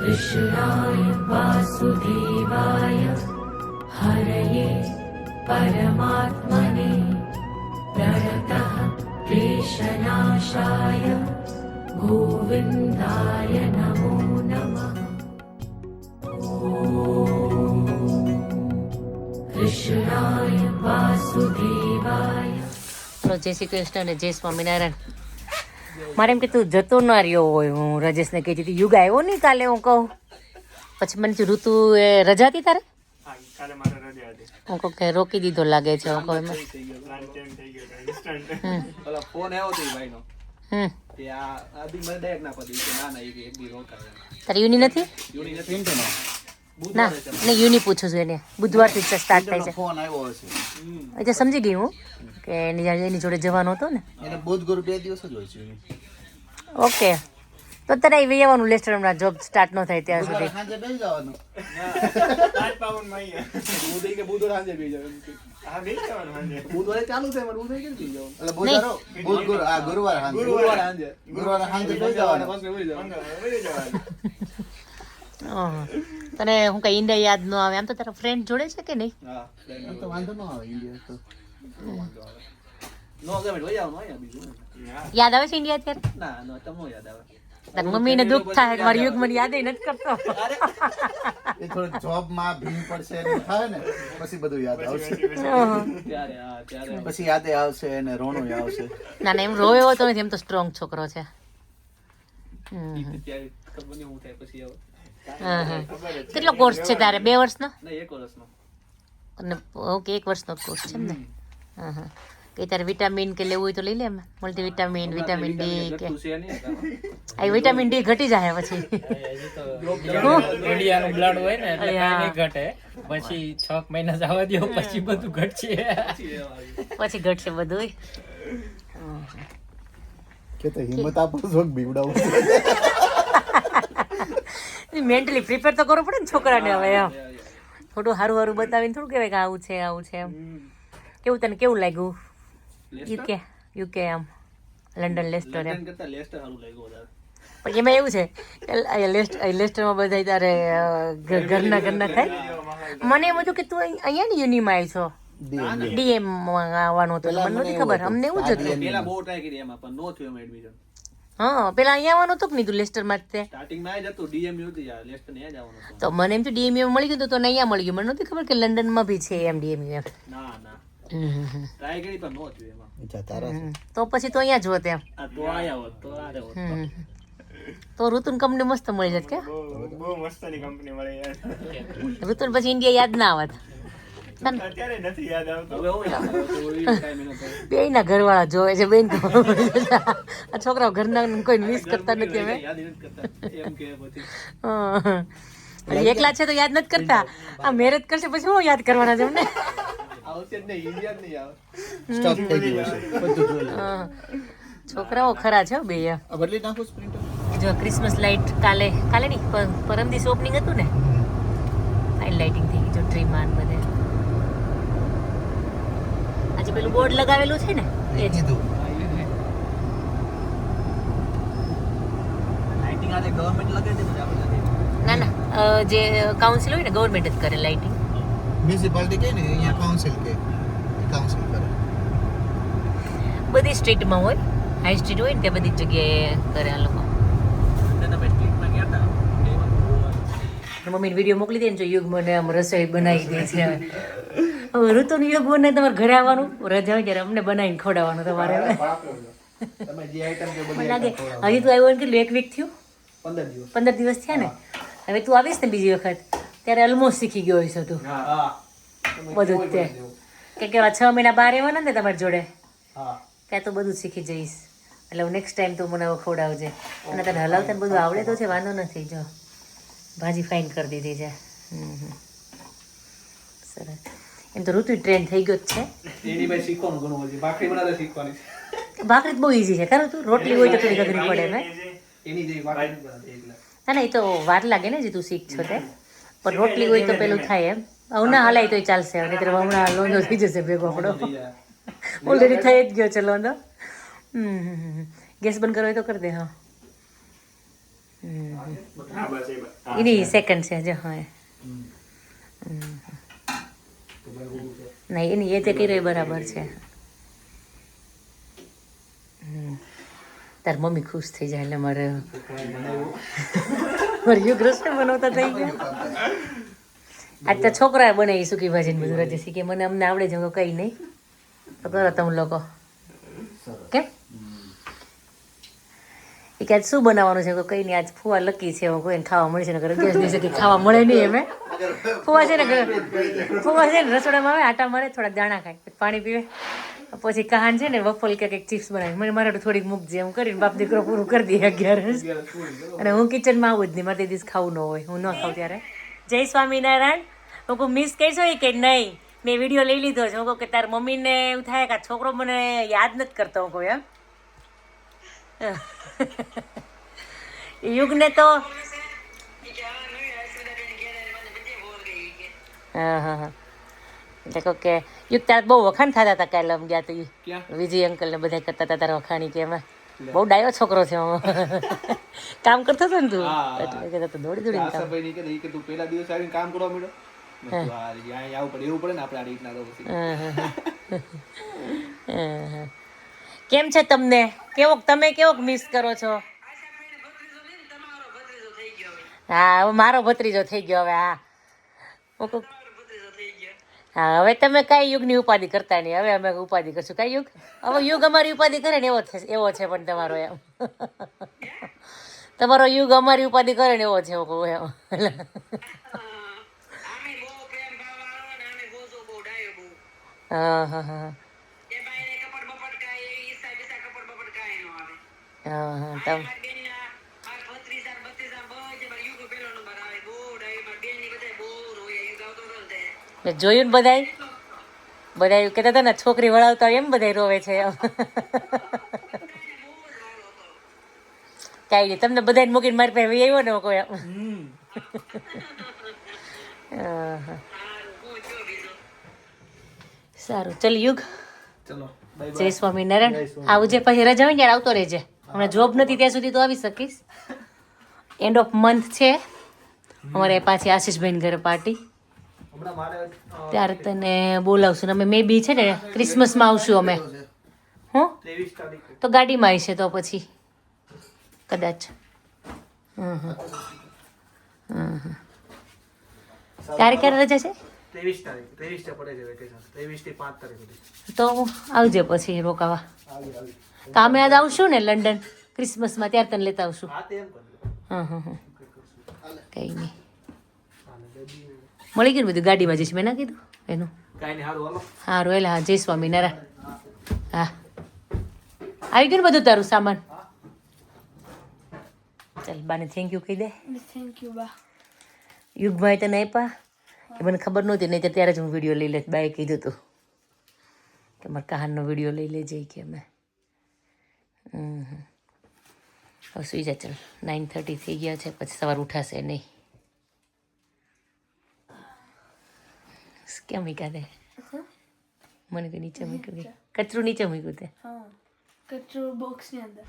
कृष्णाय वासुदेवाय हरये परमात्मने प्रणतः क्लेशनाशाय गोविन्दाय नमो नमः कृष्णाय वासुदेवाय ચલો જય શ્રી કૃષ્ણ અને જય સ્વામિનારાયણ મારે એમ કે તું જતો ના રહ્યો હોય હું રજેશને કહેતી હતી યુગ આવ્યો નહીં કાલે હું કહું. પછી મને ઋતુ એ રજા હતી તારે? હા કાલે મારે રજા હતી. હું કહું કે રોકી દીધો લાગે છે હું કહું એમાં. હમ. તારે યુની નથી? યુની નથી ને ના બુધવારે યુની પૂછું છું એને. બુધવારથી જ સ્ટાર્ટ થાય છે. ફોન આવ્યો હશે. એટલે સમજી ગઈ હું કે એની એની જોડે જવાનો હતો ને. એને બુધ ગુરુ બે દિવસ જ હોય છે ઓકે. તો તારે એ વહી આવવાનું લેસ્ટરમાં જોબ સ્ટાર્ટ ન થાય ત્યાં સુધી. સાંજે બેસી જવાનું. આઠ પાવનમાં અહીંયા. બુધ કે બુધવારે સાંજે બેસી જાવ એમ કે. હા બેસી જવાનું બુધવારે ચાલુ છે મારે બુધવારે કેમ બેસી જવાનું એટલે બુધવારે બુધ ગુરુ આ ગુરુવાર સાંજે. ગુરુવારે. સાંજે. ગુરુવારે સાંજે બેસી જવાનું. જવાનું. જવાનું. તને હું કઈ ઇન્ડિયા યાદ ન આવે. આમ તો તારા ફ્રેન્ડ જોડે છે કે નહીં? હા તો વાંધો ન આવે ઇન્ડિયા તો. નો. યાદ આવે છે ઇન્ડિયા અત્યારે? ના નો યાદ આવે? મમ્મીને દુઃખ થાય મારી યુગ મને યાદ નથી કરતો. એ થોડું જોબમાં ભીમ પડશે ને થાય ને પછી બધું યાદ આવશે. હં. ત્યારે હા ત્યારે. પછી યાદે આવશે અને રોણું આવશે. ના ના એમ રોવે એવો તો નથી એમ તો સ્ટ્રોંગ છોકરો છે. હમ. ત્યારે ખબર નહીં હું થાય પછી હવે હા, હા. કેટલો કોર્સ છે તારે? બે વર્ષનો? ના એક વર્ષનો. અને ઓકે એક વર્ષનો કોર્સ છે ને? હા હા. કે તારે વિટામિન કે લેવું હોય તો લઈ લે એમ? મલ્ટીવિટામિન વિટામિન ડી કે આ વિટામિન ડી ઘટી જાય પછી. ઇન્ડિયાનું બ્લડ હોય ને એટલે. કાંઈ ઘટે. પછી છ મહિના જવા દો પછી બધું ઘટશે. પછી ઘટશે બધું કે તો હિંમત આપો છો બીવડાવો છો? મેન્ટલી પ્રિપેર તો કરવું પડે ને છોકરાને હવે એમ. થોડું સારું સારું બતાવીને થોડું કહેવાય કે આવું છે આવું છે એમ. કેવું તને કેવું લાગ્યું? યુકે યુકે આમ. લંડન લેસ્ટર એમ. લંડન કરતા લેસ્ટર સારું લાગ્યું વધારે. પણ એમાં એવું છે કે લેસ્ટરમાં બધા તારે ઘરના ઘરના થાય. મને એમ હતું કે તું અહીં- અહીંયા ને યુનિમાં આવી છો? ડીએમ આવવાનું હતું. મને નથી ખબર. અમને એવું જ હતું. પહેલા બહુ ટ્રાય કરી એમાં પણ નો થયું એમાં એડમિશન હા પેલા અહીંયા આવવાનું હતું કે નહીં તું તે જ હતું હતું યાર લેસ્ટર ને જવાનું હતું. તો મને એમ તો ડીએમયુ મળી ગયું હતું તો અહીંયા મળી ગયું. મને નહોતી ખબર કે લંડનમાં બી છે એમ ડીએમયુ એમ. ના ના. ટ્રાય કરી પણ નો એમાં. અચ્છા, તારા તો પછી તો અહીંયા જ હોત એમ. તો આયા હોત તો આરે હોત. તો ઋતુન કંપની મસ્ત મળી જત કે? બહુ બહુ મસ્તની કંપની મળી યાર ઋતુન પછી ઇન્ડિયા યાદ ના આવત. બે ના ઘરવાળા જોવે છે બેન આ છોકરાઓ ઘરના કોઈ મિસ કરતા નથી હવે. યાદ ય નથી કરતા. એમ કે પછી. હા. અને એકલા છે તો યાદ નથી કરતા? આ મેરેજ કરશે પછી હું યાદ કરવાના છે એમને. છોકરાઓ ખરા છે હો બે જો ક્રિસમસ લાઇટ કાલે કાલે નહીં પર- પરમ દિવસ ઓપનિંગ હતું ને? ફાઇન લાઇટિંગ થઈ ગઈ જો ટ્રીમાં બધે. આજે પેલું બોર્ડ લગાવેલું છે ને એ જ. કીધું. ના ના જે કાઉન્સિલ હોય ને ગવર્મેન્ટ જ કરે લાઇટિંગ મ્યુનિસિપાલિટી કે ને અહીંયા કાઉન્સિલ કે કાઉન્સિલ કરે. બધી સ્ટ્રીટમાં હોય હાઈ સ્ટ્રીટ હોય ને ત્યાં બધી જગ્યાએ કરે આ લોકો. મમ્મીને વીડિયો મોકલી દે ને જો યુગ મને આમ રસોઈ બનાવી દે છે. ઋતુનું યુગ બને તમારે ઘરે આવવાનું? રજા હોય ત્યારે અમને બનાવીને ખવડાવવાનું તમારે. મને લાગે હજી તું આવ્યો કેટલું એક વીક થયું? પંદર દિવસ. પંદર દિવસ થયા ને? હવે તું આવીશ ને બીજી વખત? ત્યારે ઓલમોસ્ટ શીખી ગયો હશે તું. બધું જ તે. કે કેવા છ મહિના બહાર રહેવાના ને તમારી જોડે? ત્યાં તો બધું શીખી જઈશ. એટલે હું નેક્સ્ટ ટાઈમ તું મને ખવડાવજે. અને તને હલાવતા બધું આવડે તો છે વાંધો નથી જો. ભાજી ફાઇન કરી દીધી છે. સરસ. એમ તો ઋતુ ટ્રેન થઈ ગયો જ છે. એની ભાઈ શીખવાનું ઘણું હજી ભાખરી બનાવતા શીખવાની. છે ભાખરી બહુ ઈઝી છે ખરું તું? રોટલી હોય તો થોડી ગગરી પડે ને એની જેવી ભાખરી ના ના એ તો વાર લાગે ને જે તું શીખ છો તે. પણ રોટલી હોય તો પેલું થાય એમ. હમણાં ના હલાય તોય ચાલશે હવે નહીંતર હમણાં લોંધો થઈ જશે ભેગો આપણો. થઈ ઓલરેડી થઈ જ ગયો છે લોંધો. હમ હમ, હમ. ગેસ બંધ કરો હોય તો કરી દે. હા, એની સેકન્ડ છે જો હા નહીં એની એ તે કરી બરાબર છે. તાર મમ્મી ખુશ થઈ જાય એટલે મારે મારી કૃષ્ણ બનાવતા થઈ ગયા. આજ તો છોકરાએ બનાવી સુકી ભાજી બધું રજે કે મને અમને આવડે છે કઈ નહીં. તો કરો તમે લોકો. કેમ એ કે શું બનાવવાનું છે? કઈ નહીં આજ ફુવા લકી છે હું કોઈને ખાવા મળશે ને અગિયાર દિવસે ખાવા મળે નહીં એમ ફુવા છે ને ફુવા છે ને રસોડામાં આવે, આટા મારે, થોડાક દાણા ખાય પાણી પીવે. પછી કહાન છે ને, વફલ કે કંઈક ચિપ્સ બનાવી. મને મારે થોડીક મૂકજે એમ કરીને બાપ દીકરો પૂરું કરી દઈએ અગિયાર અને હું કિચનમાં આવું જ નહીં, મારે દિવસ ખાવું ન હોય, હું ન ખાઉં ત્યારે. જય સ્વામિનારાયણ. હું કહું મિસ કહેશો કે નહીં? મેં વીડિયો લઈ લીધો છે. હું કહું કે તાર મમ્મીને એવું થાય કે આ છોકરો મને યાદ નથી કરતો, હું કહું એમ. યુગને તો હા હા હા. એટલે કહું કે યુગ ત્યારે બહુ વખાણ થતા હતા કાલે અમે ગયા તો વિજય અંકલ ને બધા કરતા હતા તારા વખાણી કે એમાં બહુ ડાયો છોકરો છે. કામ કરતો હતો ને તું? એટલે કહેતા હતા દોડી દોડીને કામ. ની કે કે તું પહેલા દિવસ આવીને કામ કરવા મળ્યો અહીંયા પડે એવું પડે ને આપણે આ રીતના તો પછી. કેમ છે તમને? કેવો તમે કેવોક મિસ કરો છો? હા, હવે મારો ભત્રીજો થઈ ગયો હવે, હા. હું, હવે તમે કઈ યુગની ઉપાધિ કરતા નહીં. હવે અમે ઉપાધિ કરશું. કઈ યુગ? હવે યુગ અમારી ઉપાધિ કરે ને એવો એવો છે પણ તમારો એમ. તમારો યુગ અમારી ઉપાધિ કરે ને એવો છે એવો કહું એમ હા હા હા. હા હા તમ. મેં જોયું ને બધાય? બધાય કહેતા હતા ને છોકરી વળાવતા હોય એમ બધાય રોવે છે કાંઈ નહીં તમને બધાને મૂકીને મારી પાસે આવ્યો ને કોઈ. સારું ચલ યુગ. ચલો બાય જય સ્વામિનારાયણ. આવજે પછી રજા હોય ને આવતો રહેજે. હમણાં જોબ નથી ત્યાં સુધી તો આવી શકીશ. એન્ડ ઓફ મંથ છે. અમારે પાછી આશીષભાઈ ઘરે પાર્ટી ત્યારે તને બોલાવશું અમે મે બી છે ને ક્રિસમસમાં આવશું અમે. હું? તો ગાડીમાં આવીશે તો પછી. કદાચ. હં હં હં હં તારે ક્યારે રજા છે? ત્રેવીસ તારીખ. ત્રેવીસ પડે છે વેકેશન ત્રેવીસથી પાંચ તારીખ તો આવજે પછી રોકાવા. આવી આવી. તો યાદ આજ આવશું ને લંડન ક્રિસમસમાં ત્યારે તને લેતા આવશું. હા તે હા હા કંઈ નહીં મળી ગયું ને બધું ગાડીમાં જઈશ મેં ના કીધું? એનું? કાંઈ નહીં સારું એટલે હા જય સ્વામિનારાયણ હા. આવી ગયું ને બધું તારું સામાન? ચાલ બાને થેન્ક યુ કહી દે. થેન્ક યુ બા. યુગભાઈ તને આપ્યા એ મને ખબર નહોતી નહીં ત્યારે જ હું વીડિયો લઈ લેત બાએ કીધું હતું કે મારે કહાનનો વીડિયો લઈ લેજે કે હમ. હવે સુઈ જા ચાલ નાઇન થર્ટી થઈ ગયા છે પછી સવાર ઉઠાશે નહીં. કેમ મૂક્યા તે મને તો નીચે મૂક્યું કચરું નીચે મૂક્યું તે. કચરો બોક્સની અંદર.